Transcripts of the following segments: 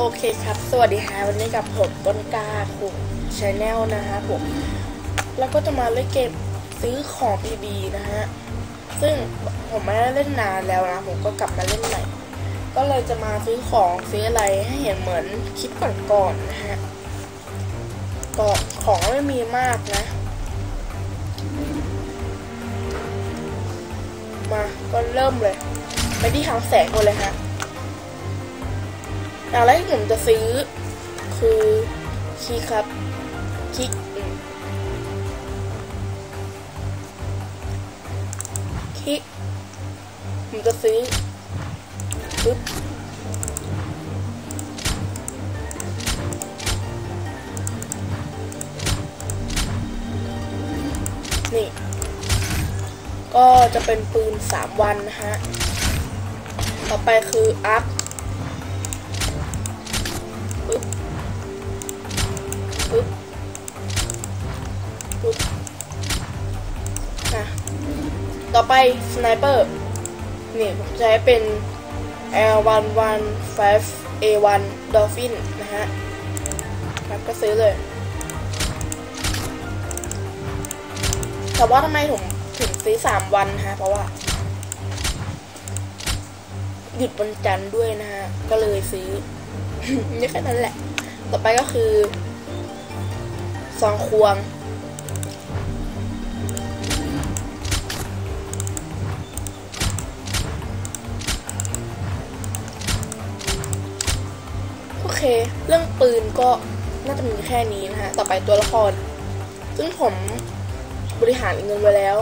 โอเคครับ สวัสดีค่ะวันนี้กับผมต้นกาคุกชาแนลนะฮะผม แล้วก็จะมาเล่นเกมซื้อของ PB นะฮะ ซึ่งผมไม่ได้เล่นนานแล้วนะ ผมก็กลับมาเล่นใหม่ ก็เลยจะมาซื้อของซื้ออะไรให้เห็นเหมือนคลิปก่อนๆนะฮะ ก็ของไม่มีมากนะ มาก็เริ่มเลย ไปที่ทางแสงก่อนเลยฮะ อย่างแรกที่ผมจะซื้อ คือคีย์ครับคีย์คีย์ผมจะซื้อปึ๊บนี่ก็จะเป็นปืน 3 วันนะฮะ ต่อไปคืออัพ ปึ๊บปึ๊บปึ๊บอะต่อไปสไนเปอร์นี่ผมใช้เป็น L115A1 Dolphin นะฮะครับก็ซื้อเลย แต่ว่าทำไมผมถึงซื้อ 3 วันฮะ เพราะว่า หยุดวันจันทร์ด้วยนะฮะ ก็เลยซื้อ นี่แค่นั้นแหละ ต่อไปก็คือซองควง โอเค เรื่องปืนก็น่าจะมีแค่นี้นะฮะ ต่อไปตัวละคร ซึ่งผมบริหารเงินไว้แล้ว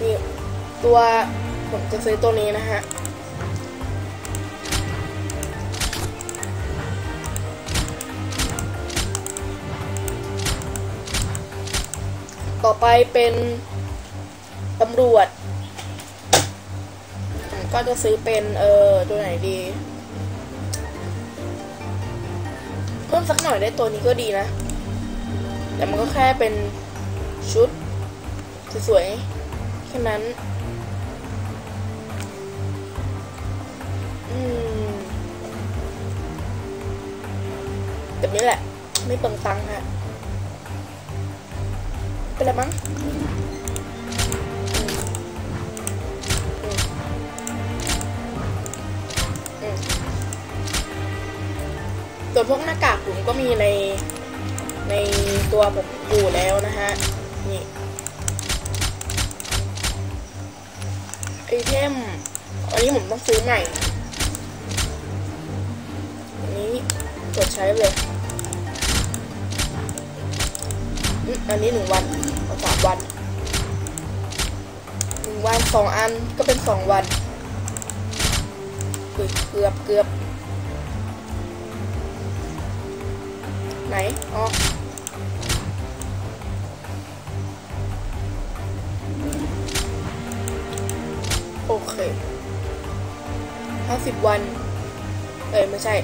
นี่ตัว ผมจะซื้อตัวนี้นะฮะต่อไปเป็นตำรวจ ก็จะซื้อเป็น เออตัวไหนดี เพิ่มสักหน่อยได้ตัวนี้ก็ดีนะ แต่มันก็แค่เป็นชุดสวยๆแค่นั้น แบบนี้แหละ ไม่เปิงตังค์ฮะเป็นไรมั้งส่วนพวกหน้ากากผมก็มีในในตัวผมอยู่แล้วนะฮะ นี่ไอเทมอันนี้ผมต้องซื้อใหม่ กดใช้เลยอันนี้หนึ่งวันเอาสามวันหนึ่งวันสองอันก็เป็นสองวันเกือบเกือบไหนอ๋อโอเคห้าสิบวัน เอ้ยไม่ใช่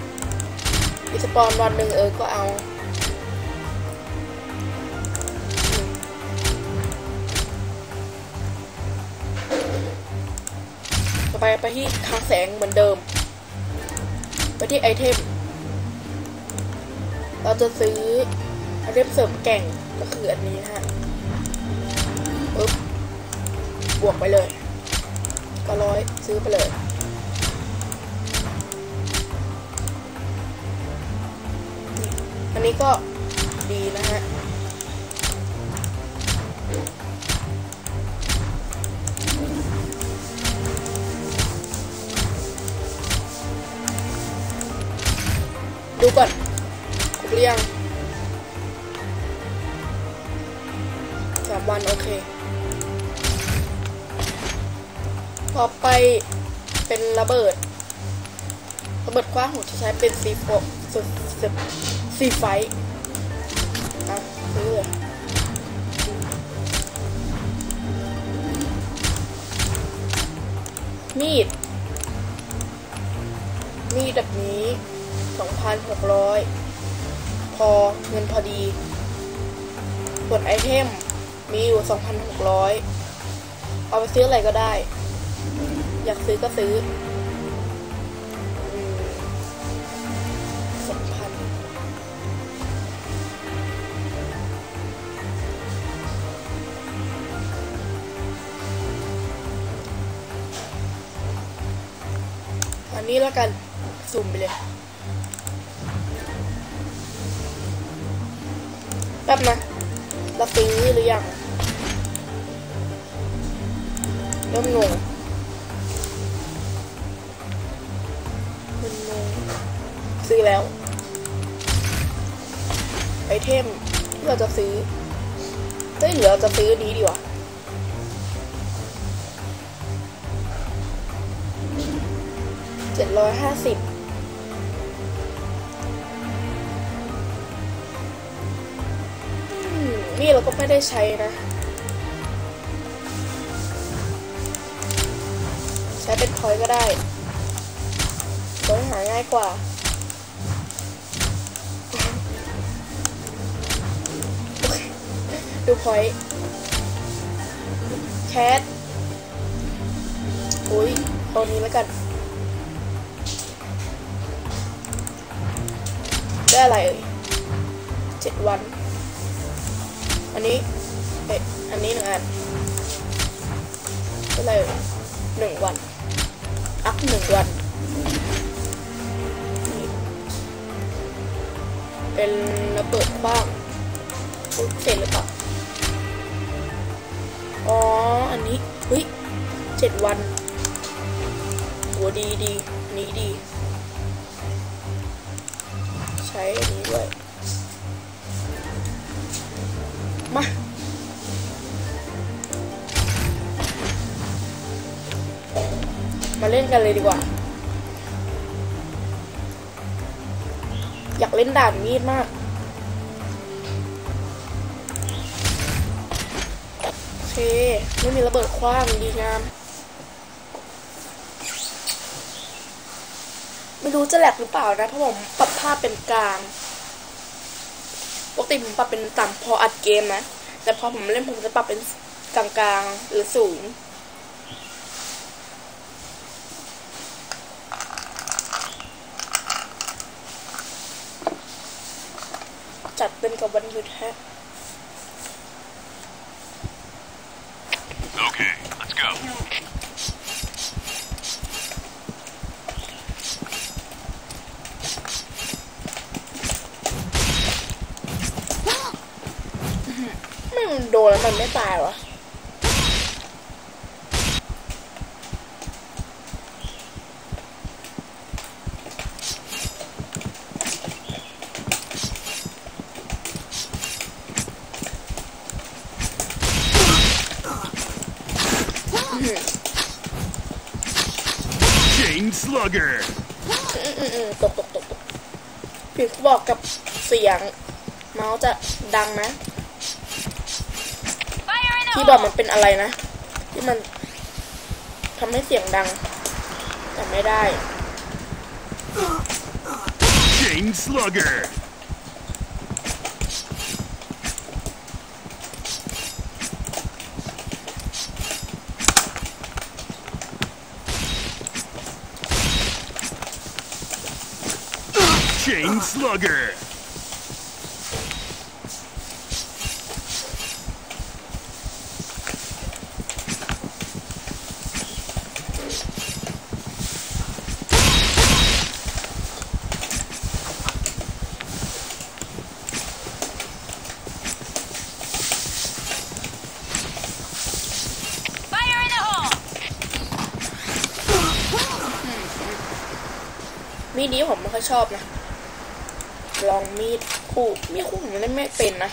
อีสปอนวันหนึ่งเออก็เอาต่อไปไปที่คลังแสงเหมือนเดิม ไปที่ไอเทม เราจะซื้อไอเทมเสริมแก่งก็คืออันนี้นะฮะปึ๊บบวกไปเลยก็ร้อยซื้อไปเลย นนี้ก็ดีนะฮะดูก่อนครบหรือยังสามวัน โอเค ต่อไปเป็นระเบิด ระเบิดกว้างผมจะใช้เป็นซีโฟ ซีไฟอะซื้อเลยมีด มีดแบบนี้ 2,600 พอเงินพอดีส่วนไอเทม มีอยู่ 2,600 เอาไปซื้ออะไรก็ได้ อยากซื้อก็ซื้อ นี้แล้วกันสุ่มไปเลยแป๊บนะเราซื้อหรือยังเริ่มงงมันงงซื้อแล้ว ไอเทมเราจะซื้อเฮ้ยหรือเราจะซื้อนี้ดีวะ เจ็ดร้อยห้าสิบนี่เราก็ไม่ได้ใช้นะ ใช้เป็นพอยก็ได้พอยต์หาง่ายกว่าดูพอยแคทอุ้ยตอนนี้แล้วกัน ได้อะไรเอ่ยเจ็ดวัน อันนี้เอ๊ะอันนี้หนึ่งอันก็เลยหนึ่งวัน อัพหนึ่งวัน เป็นระเบิดคว้างเสร็จหรือเปล่าอ๋อ อันนี้เฮ้ยเจ็ดวันโหดีดีนี้ดี ช้อันนี้ด้วย มา มาเล่นกันเลยดีกว่า อยากเล่นด่านมีดมากโอเค ไม่มีระเบิดคว้างดีงามไม่รู้จะแหลกหรือเปล่านะเพราะผมปาพเป็นกลางปกติผมปรับเป็นต่ำพออัดเกมนะ แต่พอผมเล่นผมจะปรับเป็นกลางๆหรือสูงจัดเป็นกับวันหยุดฮะ Okay, let's go. ไม่ มันโดนแล้วมันไม่ตายวะ Chain Slugger. อืมอืมอืมตกตกตกตกผิดบอกกับเสียง เมาส์จะดังนะ Fire in the ที่บอก hole! มันเป็นอะไรนะ ที่มันทำให้เสียงดังแต่ไม่ได้ Chain Slugger. Chain Slugger. มีดนี้ผมไม่ค่อยชอบนะ ลองมีดคู่มีดคู่ผมเล่นไม่เป็นนะ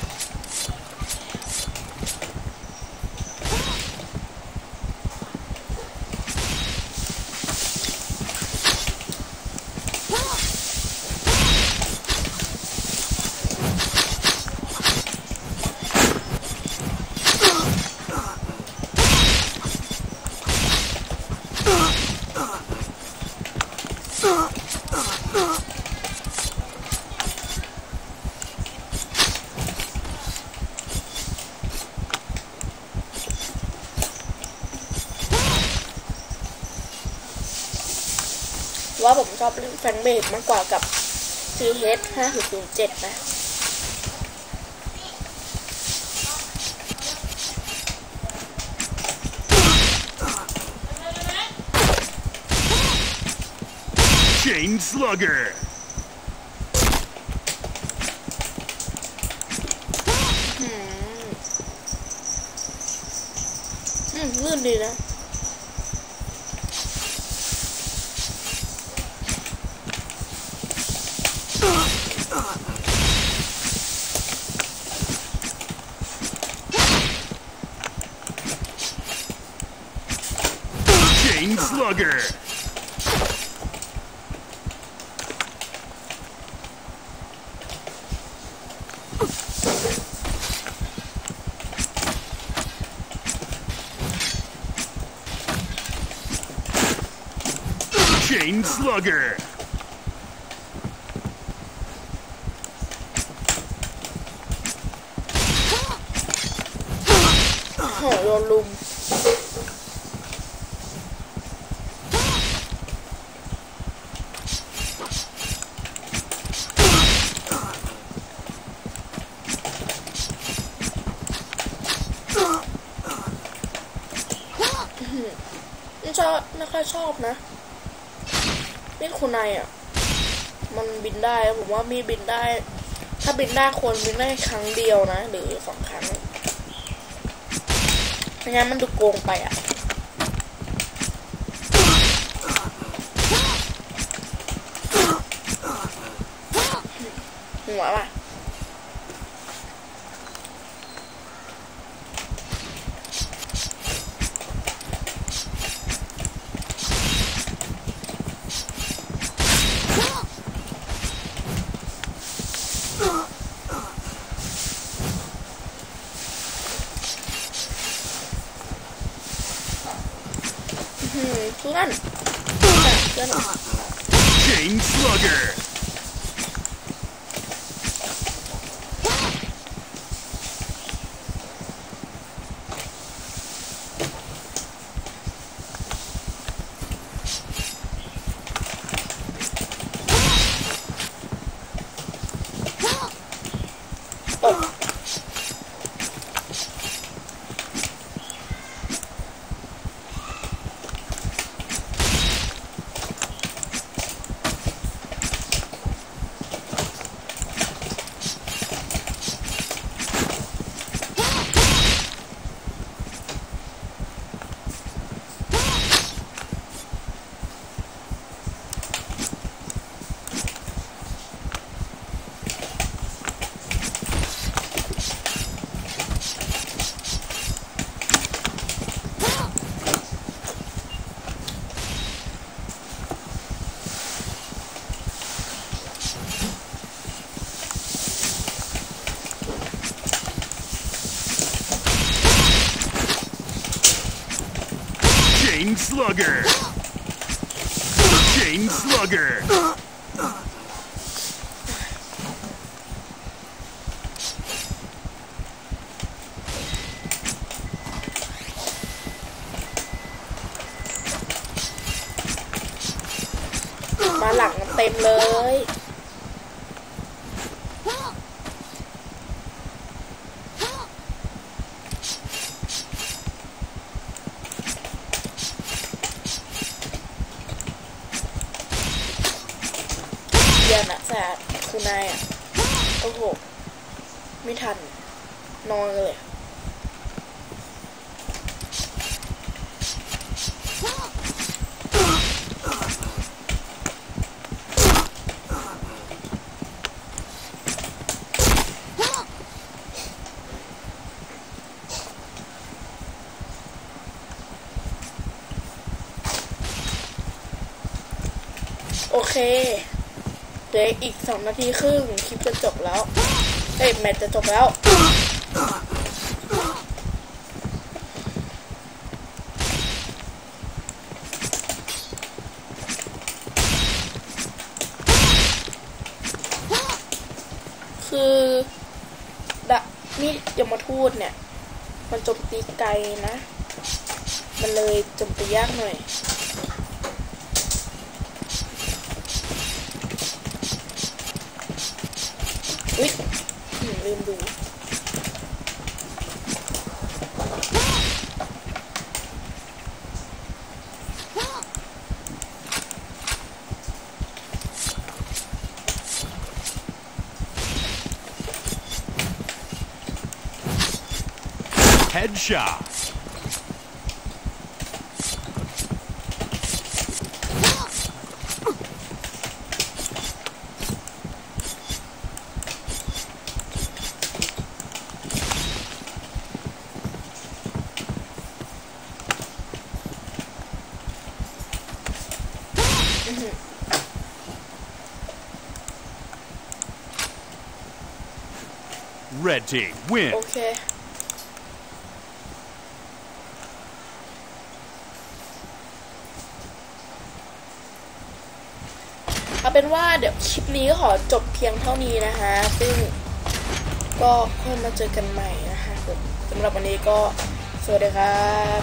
ว่าผมชอบเล่นแฟนเบดมากกว่ากับ CH 5007 นะ Chain Slugger. อืมลื่นดีนะ Chain Slugger. Chain Slugger. โอบนะมีดคุณนายอะ มันบินได้ผมว่ามีดบินได้ ถ้าบินได้ควรบินได้ครั้งเดียวนะ หรือสองครั้งไม่งั้นมันดูโกงไปอะหัวป่ะ อืมเพื่อนเพื่อน Chain Slugger. Slugger. Chain Slugger. มาหลังเต็มเลย ลืออีกสองนาทีครึ่งคลิปจะจบแล้ว เอ้ยแมตจะจบแล้ว คือดะนี่ยมทูตเนี่ย มันจมตีไกลนะ มันเลยจมตียากหน่อย ดู Headshot. Red team win. โอเคเอาเป็นว่าเดี๋ยวคลิปนี้ขอจบเพียงเท่านี้นะคะ ซึ่งก็ค่อยมาเจอกันใหม่นะคะสำหรับวันนี้ก็สวัสดีครับ